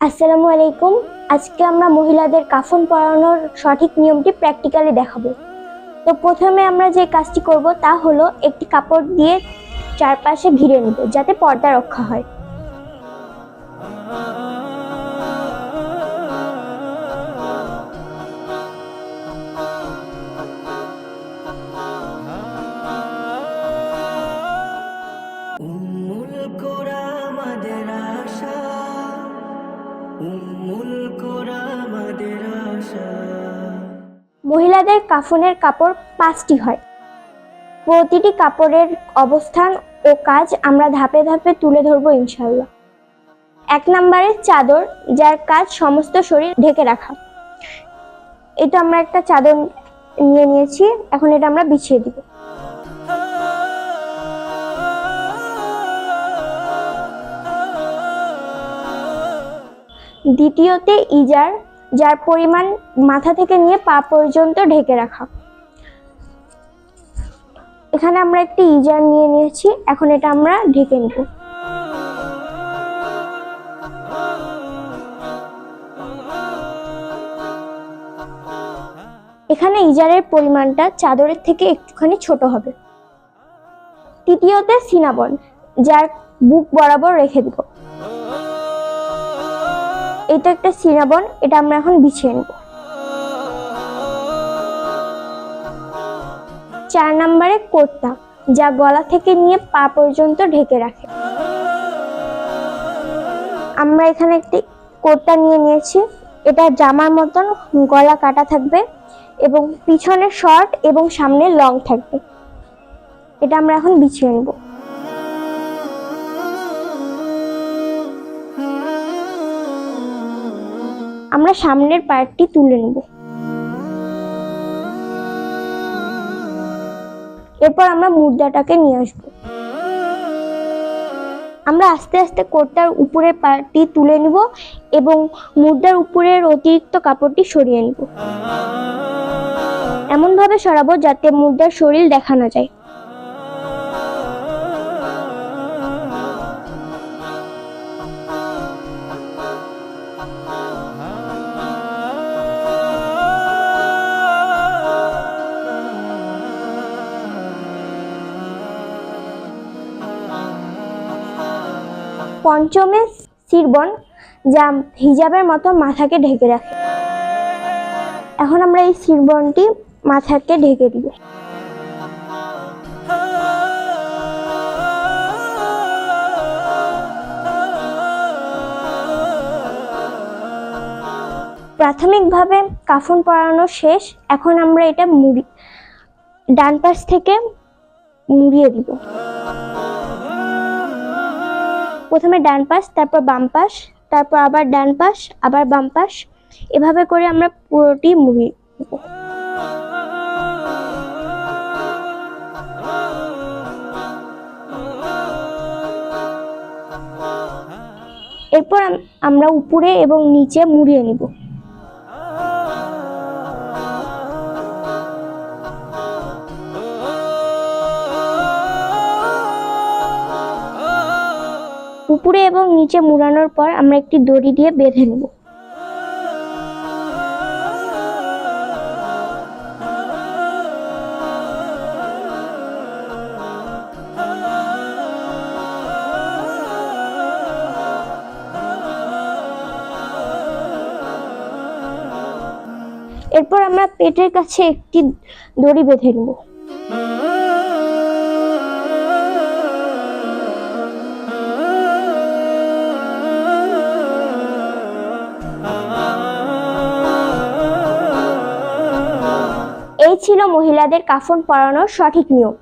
আসসালামু আলাইকুম। আজকে আমরা মহিলাদের কাফন পরানোর সঠিক নিয়মটি প্র্যাকটিক্যালি দেখাবো। তো প্রথমে আমরা যে কাজটি করব তা হলো একটি কাপড় দিয়ে চারপাশে ঘিরে নেব, যাতে পর্দা রক্ষা হয়। মহিলাদের কাফনের কাপড় পাঁচটি হয়। প্রতিটি কাপড়ের অবস্থান ও কাজ আমরা ধাপে ধাপে তুলে ধরবো ইনশাল্লাহ এক নম্বরে চাদর, যার কাজ সমস্ত শরীর ঢেকে রাখা। এটা আমরা একটা চাদর নিয়ে নিয়েছি, এখন এটা আমরা বিছিয়ে দিব। দ্বিতীয়তে ইজার যার পরিমাণ মাথা থেকে নিয়ে পা পর্যন্ত ঢেকে রাখা। এখানে আমরা একটি ইজার নিয়ে নিয়েছি, এখন এটা আমরা ঢেকে নেব। এখানে ইজারের পরিমাণটা চাদরের থেকে একটুখানি ছোট হবে। তৃতীয়তে সিনাবন, যার বুক বরাবর রেখে দিব। এটা একটা সিনাবন, এটা আমরা এখন বিছিয়ে নেব। চার নম্বরে কোর্তা, যা গলা থেকে নিয়ে পা পর্যন্ত ঢেকে রাখে। আমরা এখানে একটি কোর্তা নিয়ে নিয়েছি। এটা জামার মতন গলা কাটা থাকবে এবং পিছনে শর্ট এবং সামনে লং থাকবে। এটা আমরা এখন বিছিয়ে নেব। আমরা সামনের পার্টটি তুলে নেব। এরপর আমরা মুদ্রাটাকে নিয়ে আসব। আমরা আস্তে আস্তে কোটটার উপরের পার্টটি তুলে নিব এবং মুদ্রার উপরের অতিরিক্ত কাপড়টি সরিয়ে নিব। এমনভাবে সরাবো যাতে মুদ্রার শরীর দেখা না যায়। পঞ্চমে সিরবন যা হিজাবের মতো মাথাকে ঢেকে রাখে। এখন আমরা এই সিরবনটি মাথাকে ঢেকে দিব। প্রাথমিকভাবে কাফন পরানো শেষ, এখন আমরা এটা মুড়ি, ডান পাশ থেকে মুড়িয়ে দিব। প্রথমে ডান পাশ, তারপর বাম পাশ, তারপর আবার ডান পাশ, আবার বাম পাশ, এভাবে করে আমরা পুরোটি মুড়ি দেব। এরপর আম- আমরা উপরে এবং নিচে মুড়িয়ে নিব। উপরে এবং নিচে মুড়ানোর পর আমরা একটি দড়ি দিয়ে বেঁধে নেব। এরপর আমরা পেটের কাছে একটি দড়ি বেঁধে নেব। এই ছিল মহিলাদের কাফন পরানোর সঠিক নিয়ম।